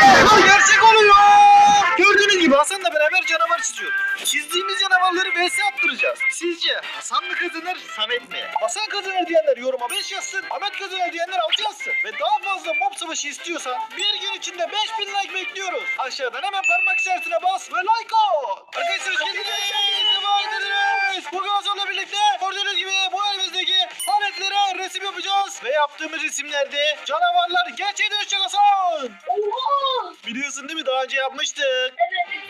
Gerçek oluyor. Gördüğünüz gibi Hasan'la beraber canavar çiziyoruz. Çizdiğimiz canavarları vs attıracağız. Sizce Hasan mı kazanır, Samet mi? Hasan kazanır diyenler yoruma 5 yazsın. Ahmet kazanır diyenler 6 yazsın. Ve daha fazla mob savaşı istiyorsan bir gün içinde 5000 like bekliyoruz. Aşağıdan hemen parmak işaretine bas ve like at. Yaptığımız resimlerde canavarlar gerçeğe dönüşecek Biliyorsun değil mi? Daha önce yapmıştık.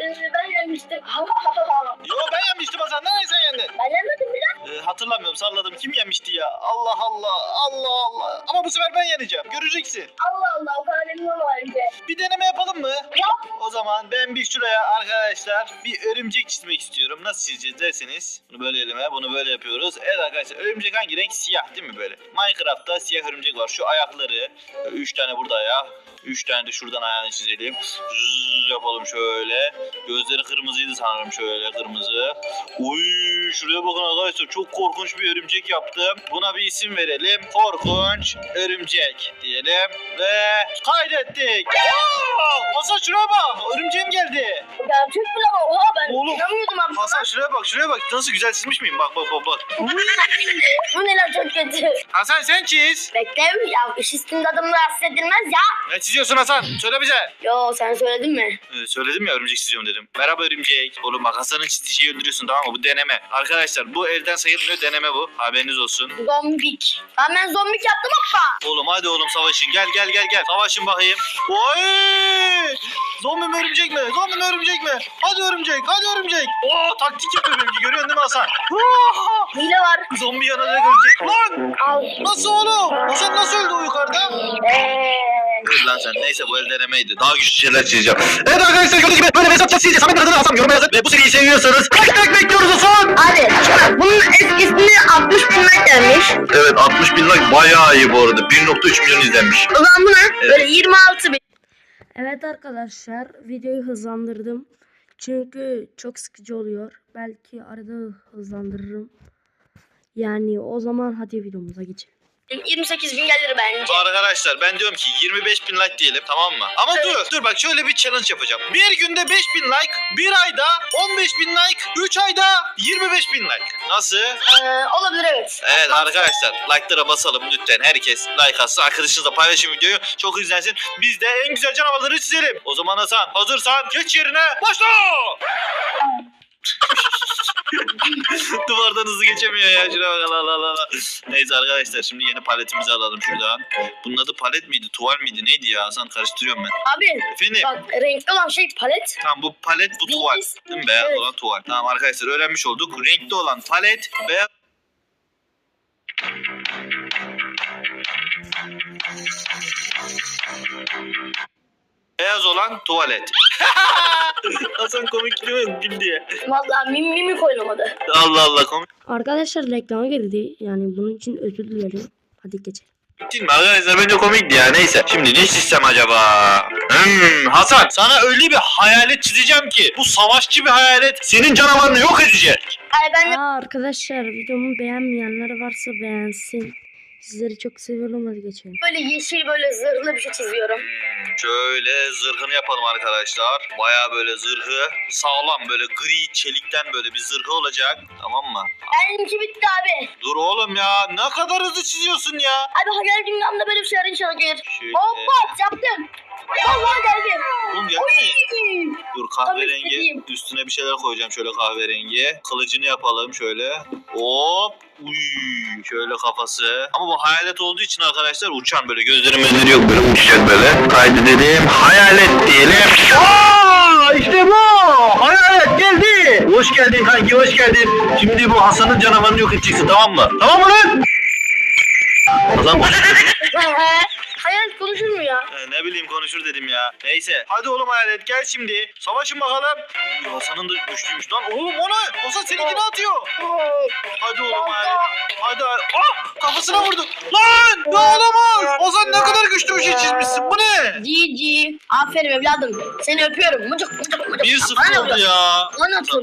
evet ben yenmiştim. Yo ben yenmiştim Hasan. Nereye sen yendin? ben yenmedim bile. Ee, hatırlamıyorum salladım. Kim yenmişti ya? Allah Allah. Allah Allah. Ama bu sefer ben yeneceğim. Göreceksin. Allah Allah olma önce. Bir deneme yapalım mı? Yap. O zaman ben bir şuraya arkadaşlar bir örümcek çizmek istiyorum. Nasıl çizeceğiz derseniz. Bunu böyle elime bunu böyle yapıyoruz. Evet arkadaşlar örümcek hangi renk? Siyah değil mi böyle? Minecraft'ta siyah örümcek var. Şu ayakları. 3 tane burada ayağı. 3 tane de şuradan ayağını çizelim. Zzz yapalım şöyle. Gözleri kırmızıydı sanırım şöyle kırmızı. Uy şuraya bakın arkadaşlar çok korkunç bir örümcek yaptım. Buna bir isim verelim. Korkunç örümcek diyelim ve kaydettik. Wow! Hasan şuraya bak. Örümceğim geldi. Gerçek bile ama oha ben Oğlum. inanmıyordum abi Hasan şuraya bak şuraya bak. Nasıl güzel çizmiş miyim? Bak bak bak bak. Bu ne lan çok kötü. Hasan sen çiz. Bekle ya iş üstünde adamı rahatsız edilmez ya. Ne çiziyorsun Hasan? Söyle bize. Yo sen söyledin mi? Ee, söyledim ya örümcek çiziyorum dedim. Merhaba örümcek. Oğlum bak Hasan'ın çizdiği şeyi öldürüyorsun tamam mı? Bu deneme. Arkadaşlar bu elden sayılmıyor deneme bu. Haberiniz olsun. Zombik. Ha ben zombik yaptım hoppa. Oğlum hadi oğlum savaşın. Gel gel gel gel. Savaşın bakayım. Oy! Zombi mi örümcek mi? Zombi mi örümcek mi? Hadi örümcek, hadi örümcek. Oo taktik yapıyor benimki. Görüyorsun değil mi Hasan? Hile var. Zombi yanacak ölecek. Lan! Al. Nasıl oğlum? Hasan nasıl öldü o yukarıda? Eee. Dur lan sen. Neyse bu el denemeydi. Daha güçlü şeyler çizeceğim. Evet arkadaşlar gördüğünüz gibi böyle mesaj çizeceğiz. Samet adını Hasan yoruma yazın. Ve bu seriyi seviyorsanız hashtag bekliyoruz Hasan. Abi bak bunun eskisini 60 bin like gelmiş. Evet 60 bin like bayağı iyi bu arada. 1.3 milyon izlenmiş. O zaman bu ne? Böyle 26 bin. Evet arkadaşlar videoyu hızlandırdım. Çünkü çok sıkıcı oluyor. Belki arada hızlandırırım. Yani o zaman hadi videomuza geçelim. 28 bin gelir bence. Arkadaşlar ben diyorum ki 25 bin like diyelim tamam mı? Ama Evet. dur dur bak şöyle bir challenge yapacağım. Bir günde 5 bin like, bir ayda 15 bin like, 3 ayda 25 bin like. Nasıl? Ee, olabilir evet. Evet arkadaşlar like'lara basalım lütfen. Herkes like atsın. Arkadaşınızla paylaşın videoyu. Çok izlensin. Biz de en güzel canavarları çizelim. O zaman Hasan hazırsan geç yerine başla. Duvardan hızlı geçemiyor ya. Şuna bak Allah Allah Allah. Neyse arkadaşlar şimdi yeni paletimizi alalım şuradan. Bunun adı palet miydi? Tuval miydi? Neydi ya? Hasan karıştırıyorum ben. Abi Efendim? bak renkli olan şey palet. Tamam bu palet bu tuval. Değil mi? Beyaz Evet. olan tuval. Tamam arkadaşlar öğrenmiş olduk. Renkli olan palet beyaz Beyaz olan tuvalet. Hasan komik değil mi? Gül diye. Vallahi mim mimik oynamadı. Allah Allah komik Arkadaşlar reklama girdi. Yani bunun için özür dilerim. Hadi geçelim. değil mi? Arkadaşlar bence komikti ya. Neyse. Şimdi ne çizsem acaba? Hmm, Hasan sana öyle bir hayalet çizeceğim ki bu savaşçı bir hayalet senin canavarını yok edecek. Hani ben de Aa, arkadaşlar videomu beğenmeyenler varsa beğensin. Sizleri çok seviyorum hadi geçelim. böyle yeşil böyle zırhlı bir şey çiziyorum. Hmm, şöyle zırhını yapalım arkadaşlar. Baya böyle zırhı sağlam böyle gri çelikten böyle bir zırhı olacak. Tamam mı? Benimki bitti abi. Dur oğlum ya ne kadar hızlı çiziyorsun ya. Abi hayal dünyamda böyle bir şeyler inşallah gelir. Şöyle. Hoppa yaptım. Vallahi. Oğlum geldi mi? Dur kahverengi üstüne bir şeyler koyacağım şöyle kahverengi. Kılıcını yapalım şöyle. Hop. Uy, şöyle kafası. Ama bu hayalet olduğu için arkadaşlar uçan böyle gözleri mezleri yok böyle uçacak böyle. Kaydedelim. Hayalet diyelim. Aa, işte bu. Hayalet geldi. Hoş geldin kanki hoş geldin. Şimdi bu Hasan'ın canavarını yok edeceksin tamam mı? Tamam mı lan? Hasan hayal konuşur mu ya? Ee, ne bileyim konuşur dedim ya. Neyse. Hadi oğlum hayalet gel şimdi. Savaşın bakalım. Uy, Hasan'ın da güçlüymüş lan. Oğlum o ne? Hasan seninkini atıyor. Hadi oğlum hayalet. Hadi hayalet. Ah kafasına vurdu. Lan ne olamaz. Hasan ne kadar güçlü bir şey çizmişsin. Bu ne? GG. Aferin evladım. Seni öpüyorum. Mucuk mucuk. 1-0 oldu ya.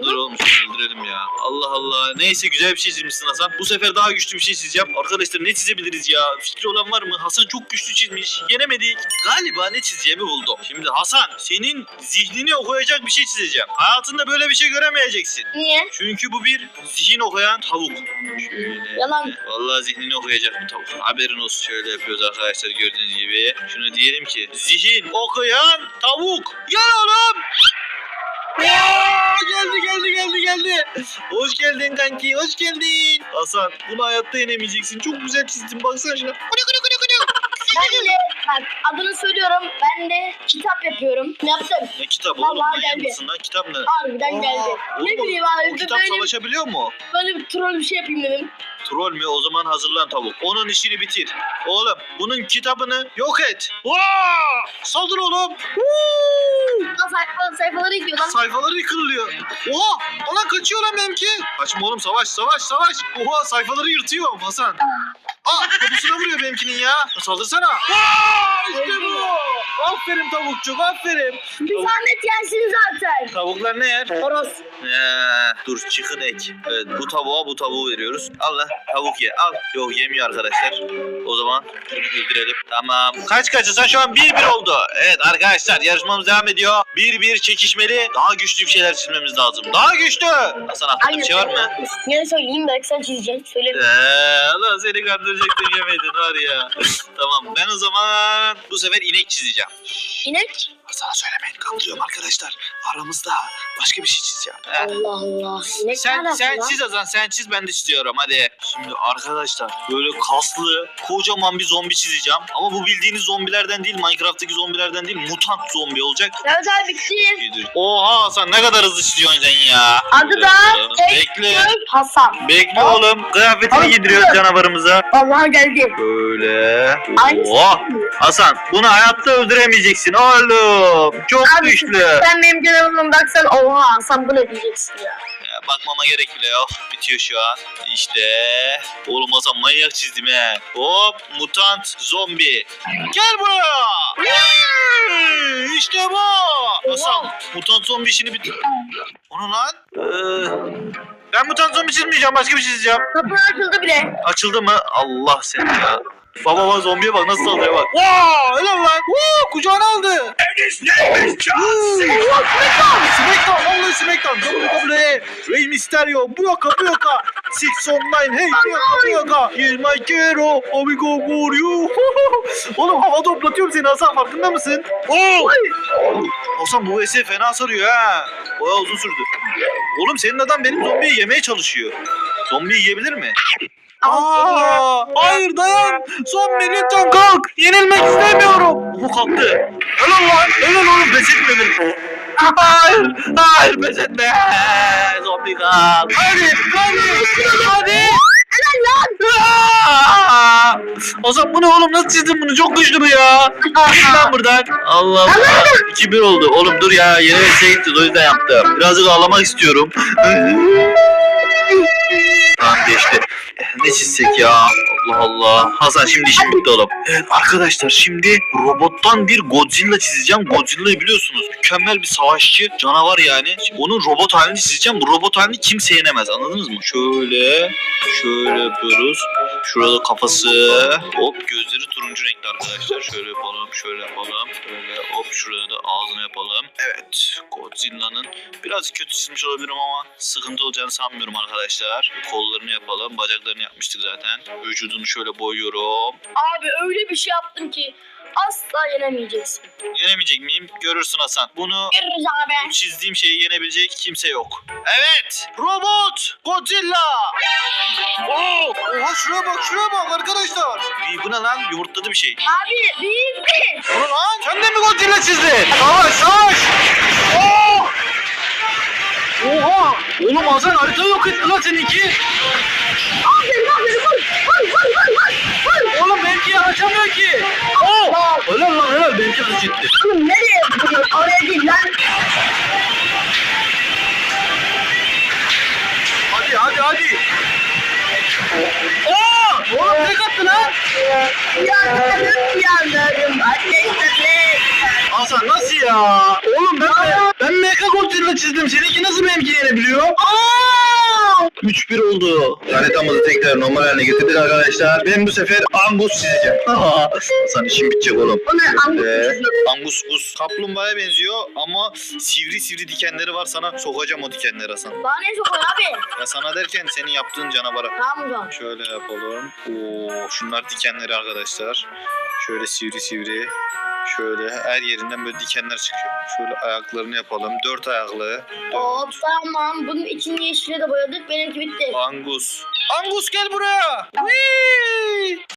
Dur oğlum şunu öldürelim ya. Allah Allah. Neyse güzel bir şey çizmişsin Hasan. Bu sefer daha güçlü bir şey çizeceğim. Arkadaşlar ne çizebiliriz ya? Fikri olan var mı? Hasan çok güçlü çizmiş. Yenemedik. Galiba ne çizeceğimi buldum. Şimdi Hasan senin zihnini okuyacak bir şey çizeceğim. Hayatında böyle bir şey göremeyeceksin. Niye? Çünkü bu bir zihin okuyan tavuk. Şöyle. Yalan. Vallahi zihnini okuyacak bu tavuk. Haberin olsun şöyle yapıyoruz arkadaşlar gördüğünüz gibi. Şunu diyelim ki zihin okuyan tavuk. Gel oğlum. Oo, geldi geldi geldi geldi. Hoş geldin kanki hoş geldin. Hasan bunu hayatta yenemeyeceksin. Çok güzel çizdin baksana şuna. Kudu kudu kudu kudu. Ben de bak adını söylüyorum. Ben de kitap yapıyorum. Yaptım. Ne Vallahi oğlum? Manyak geldi. mısın lan kitap ne? Harbiden geldi. Aa, Ne oğlum, bileyim O abi. kitap Böyle, savaşabiliyor mu? böyle bir troll bir şey yapayım dedim. Troll mü? O zaman hazırlan tavuk. Onun işini bitir. Oğlum bunun kitabını yok et. Vaa! Saldır oğlum. Huu! Lan sayfa, sayfaları yıkıyor lan. Sayfaları yıkılıyor. Oha! Ana kaçıyor lan benimki. Kaçma oğlum savaş savaş savaş. Oha sayfaları yırtıyor Hasan. Aa kapısına vuruyor benimkinin ya. Saldırsana. Aa, işte bu. Aferin tavukçuk aferin. Bir zahmet yersin zaten. Tavuklar ne yer? Horoz. Ee, dur çıkın ek. Evet bu tavuğa bu tavuğu veriyoruz. Al lan tavuk ye al. Yok yemiyor arkadaşlar. O zaman şunu öldürelim. Tamam. Kaç kaçırsan şu an 1-1 oldu. Evet arkadaşlar yarışmamız devam ediyor. 1-1 çekişmeli. Daha güçlü bir şeyler çizmemiz lazım. Daha güçlü. Hasan aklında bir şey var mı? Ne söyleyeyim belki sen çizeceksin. Söyle. Eee lan seni kandıracaktın yemedin var ya. tamam ben o zaman bu sefer inek çizeceğim. İnek. Sana söylemeyin kandırıyorum arkadaşlar. Aramızda başka bir şey çizeceğim. Heh. Allah Allah. İnek Sen nerede sen lan? çiz o zaman sen çiz ben de çiziyorum hadi. Şimdi arkadaşlar böyle kaslı kocaman bir zombi çizeceğim. Ama bu bildiğiniz zombilerden değil Minecraft'taki zombilerden değil mutant zombi olacak. Evet abi bitti. Oha sen ne kadar hızlı çiziyorsun sen ya. Adı da Bekle. Hasan. Bekle oğlum. Kıyafetini Abi, giydiriyoruz canavarımıza. Allah geldi. Böyle. Aynısı. Oh. Hasan bunu hayatta öldüremeyeceksin oğlum. Çok Abi, güçlü. Sen benim canımdan baksan oha Hasan bu ne diyeceksin ya. Ya bakmama gerek bile yok. Bitiyor şu an. İşte. Oğlum Hasan manyak çizdim he. Hop. Mutant zombi. Gel buraya. Hey, İşte bu. Hasan mutant zombi işini bitir. Onu lan. Ee, ben mutant zombi çizmeyeceğim. Başka bir şey çizeceğim. Kapı açıldı bile. Açıldı mı? Allah seni ya. Baba baba zombiye bak nasıl saldırıyor bak. Wow, helal lan. Wow, kucağına aldı. Smackdown, vallahi Smackdown. WWE, Rey Mysterio, bu yaka bu yaka. Six online, hey bu yaka bu yaka. Here's my hero, oh we go for you. Oğlum hava toplatıyorum seni Hasan farkında mısın? Oh. Hasan bu vs fena sarıyor ha. Baya uzun sürdü. Oğlum senin adam benim zombiyi yemeye çalışıyor. Zombiyi yiyebilir mi? Aa, hayır dayan. Zombi lütfen kalk. Yenilmek istemiyorum. Bu kalktı. Helal lan. Helal oğlum pes etme beni. Hayır. Hayır pes etme. Zombi kalk. Hadi. Hadi. Hadi. Aa! Ozan bu ne oğlum nasıl çizdin bunu çok güçlü bu ya. Git lan buradan. Allah Allah. 2-1 oldu. Oğlum dur ya yeni bir şey gitti o yüzden yaptım. Birazcık ağlamak istiyorum. Tamam geçti. Ne çizsek ya? Allah Allah. Hasan şimdi işim bitti oğlum. Evet arkadaşlar şimdi robottan bir Godzilla çizeceğim. Godzilla'yı biliyorsunuz. Mükemmel bir savaşçı. Canavar yani. Şimdi onun robot halini çizeceğim. Bu robot halini kimse yenemez. Anladınız mı? Şöyle. Şöyle yapıyoruz. Şurada kafası. Hop gözleri turuncu renkli arkadaşlar. Şöyle yapalım. Şöyle yapalım. Şöyle hop şurada da ağzını yapalım. Evet. Godzilla'nın biraz kötü çizmiş olabilirim ama sıkıntı olacağını sanmıyorum arkadaşlar. Kollarını yapalım. Bacaklarını yapmıştık zaten. Vücudunu şöyle boyuyorum. Abi öyle bir şey yaptım ki asla yenemeyeceksin. Yenemeyecek miyim? Görürsün Hasan. Bunu Görürüz bu abi. çizdiğim şeyi yenebilecek kimse yok. Evet. Robot Godzilla. Oha şuraya bak şuraya bak arkadaşlar. İyi, bu ne lan? Yumurtladı bir şey. Abi büyük bir. Ne lan? Sen de mi Godzilla çizdin? Savaş savaş. Oo! Oha! Oğlum Hasan harita yok etti lan seninki. Aferin aferin vur. Vur vur vur vur. Oğlum benimki açamıyor ki. Oo! Helal lan helal benimki hızlı gitti. Oğlum nereye vuruyorsun? Oraya değil lan. Ateşlerle. Hasan nasıl ya? Oğlum ben ben Mecha Godzilla çizdim. Seninki nasıl benimki yenebiliyor? Aa! 3-1 oldu. Haritamızı tekrar normal haline getirdik arkadaşlar. Ben bu sefer Angus çizeceğim. Hasan işin bitecek oğlum. O ne? Angus Ee. Angus gus. Kaplumbağaya benziyor ama sivri sivri dikenleri var sana. Sokacağım o dikenleri Hasan. Bana ne sokuyor abi? Ya sana derken senin yaptığın canavara. Tamam o zaman. Şöyle yapalım. Oo, şunlar dikenleri arkadaşlar. Şöyle sivri sivri. Şöyle her yerinden böyle dikenler çıkıyor. Şöyle ayaklarını yapalım. Dört ayaklı. Hop Dört. tamam. Bunun içini yeşile de boyadık. Benimki bitti. Angus. Angus gel buraya. Whee!